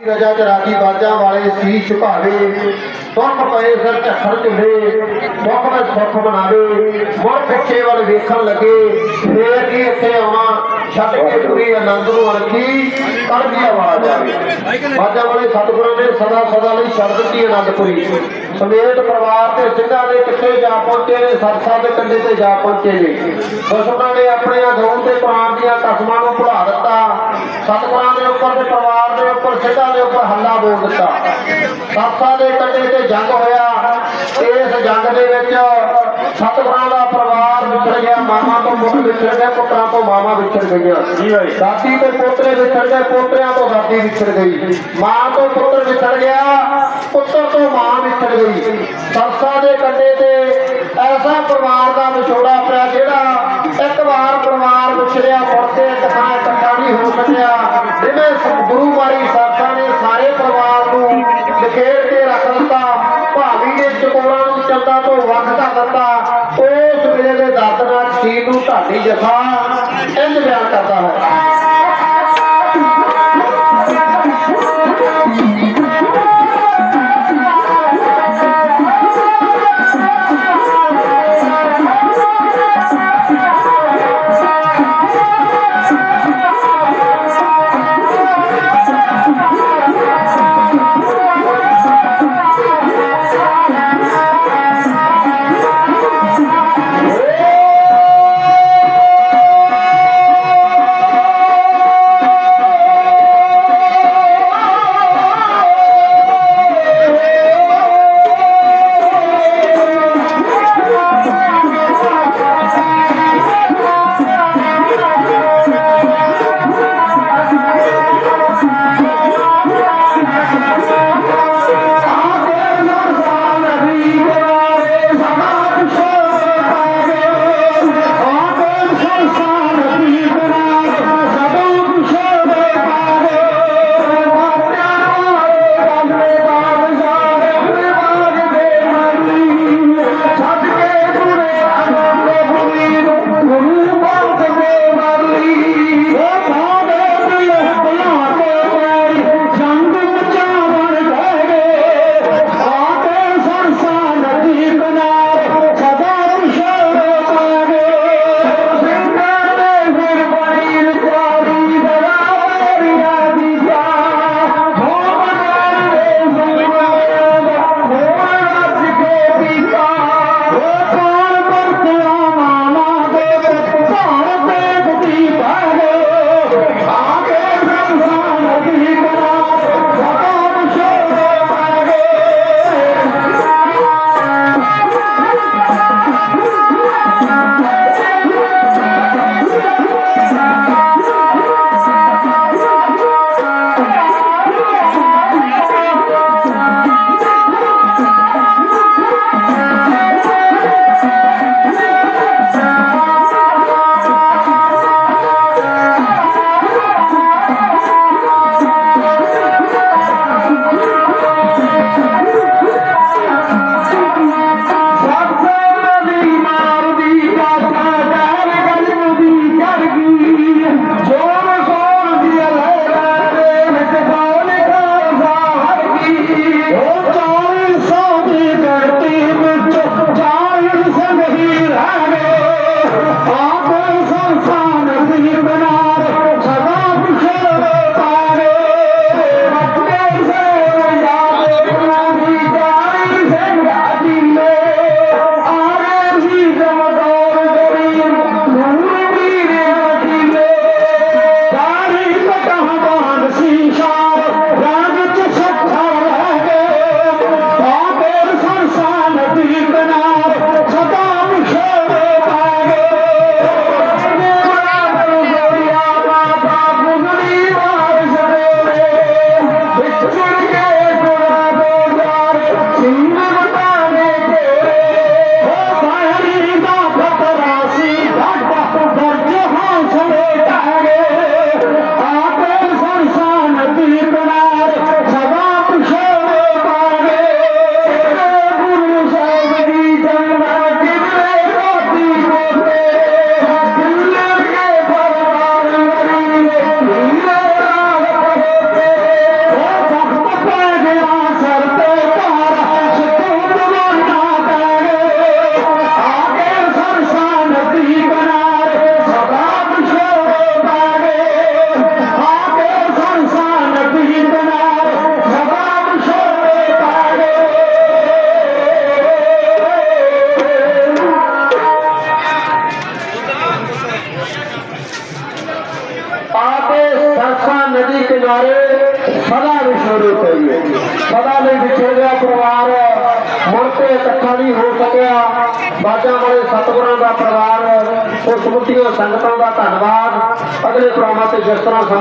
ਰਜਾ ਚ ਰਾਜੀ ਬਾਜਾਂ ਵਾਲੇ ਸੀ ਝੁਕਾਵੇ ਦੁੱਖ ਪਏ ਸਿਰ ਝੱਖੜ ਝੁਲੇ ਦੁੱਖ ਵਿੱਚ ਸੁੱਖ ਮਨਾਵੇ। ਮੁੜ ਪਿੱਛੇ ਵੱਲ ਵੇਖਣ ਲੱਗੇ ਫੇਰ ਕੀ ਇੱਥੇ ਆਉਣਾ ਛੱਡ ਕੇ ਪੂਰੀ ਆਨੰਦ ਨੂੰ ਅਰਖੀ ਕਰ ਦੀ ਆਵਾਜ਼ ਆਵੇ ਬਾਜਾਂ ਵਾਲੇ ਸਤਿਗੁਰਾਂ ਨੇ ਸਦਾ ਸਦਾ ਲਈ ਛੱਡ ਦਿੱਤੀ ਆਨੰਦਪੁਰੀ। ਸਮੇਤ ਪਰਿਵਾਰ ਤੇ ਸਿੰਘਾਂ ਦੇ ਕਿੱਥੇ ਜਾ ਪਹੁੰਚੇ ਨੇ ਸਰਸਾ ਦੇ ਕੰਢੇ ਤੇ ਜਾ ਪਹੁੰਚੇ ਨੇ। ਦੁਸ਼ਮਣਾਂ ਨੇ ਆਪਣੇ ਗਊ ਤੇ ਪ੍ਰਾਣ ਦੀਆਂ ਕਸਮਾਂ ਨੂੰ ਭੁਲਾ ਦਿੱਤਾ। ਸਤਿਗੁਰਾਂ ਦੇ ਉੱਪਰ ਤੇ ਪਰਿਵਾਰ ਦੇ ਉੱਪਰ ਸਿੰਘਾਂ ਦੇ ਉੱਪਰ ਹੱਲਾ ਬੋਲ ਦਿੱਤਾ। ਸਰਸਾ ਦੇ ਕੰਢੇ ਤੇ ਜੰਗ ਹੋਇਆ। ਇਸ ਜੰਗ ਦੇ ਵਿੱਚ ਸਤਿਗੁਰਾਂ ਦਾ ਪਰਿਵਾਰ ਵਿਛੜ ਗਿਆ ਮਾਮਾ ਤੋਂ ਪੁੱਤ ਵਿਛੜ ਗਿਆ ਪੁੱਤਰਾਂ ਤੋਂ ਮਾਮਾ ਵਿਛੜ ਗਈਆਂ ਜੀ ਭਾਈ ਦਾਦੀ ਤੋਂ ਪੋਤਰੇ ਵਿਛੜ ਗਏ ਪੋਤਰਿਆਂ ਤੋਂ ਦਾਦੀ ਵਿਛੜ ਗਈ। ਮਾਂ ਤੋਂ ਪੁੱਤਰ ਵਿਛੜ ਗਿਆ ਪੁੱਤਰ ਤੋਂ ਮਾਂ ਵਿਛੜ ਗਈ। ਸਰਸਾ ਦੇ ਕੰਢੇ ਤੇ ਐਸਾ ਪਰਿਵਾਰ ਦਾ ਵਿਛੋੜਾ ਪਿਆ ਜਿਹੜਾ ਇੱਕ ਵਾਰ ਪਰਿਵਾਰ ਵਿਛੜਿਆ ਚਕੋਰਾਂ ਤੋਂ ਵੱਖ ਕਰ ਦਿੱਤਾ। ਉਸ ਵੇਲੇ ਦੇ ਦਾਤਨਾ ਸ਼ੀਰ ਨੂੰ ਢਾਡੀ ਜਥਾ ਇੰਜ ਬਿਆਨ ਕਰਦਾ ਹੈ। Yeah. ਪਰਿਵਾਰ ਮੁੜ ਕੇ ਇਕੱਠਾ ਨਹੀਂ ਹੋ ਸਕਿਆ। ਬਾਜਾਂ ਵਾਲੇ ਸਤਿਗੁਰਾਂ ਦਾ ਪਰਿਵਾਰ ਉਹ ਸਮੁੱਚੀਆਂ ਸੰਗਤਾਂ ਦਾ ਧੰਨਵਾਦ। ਅਗਲੇ ਪ੍ਰੋਗਰਾਮਾਂ ਤੇ ਜਿਸ ਤਰ੍ਹਾਂ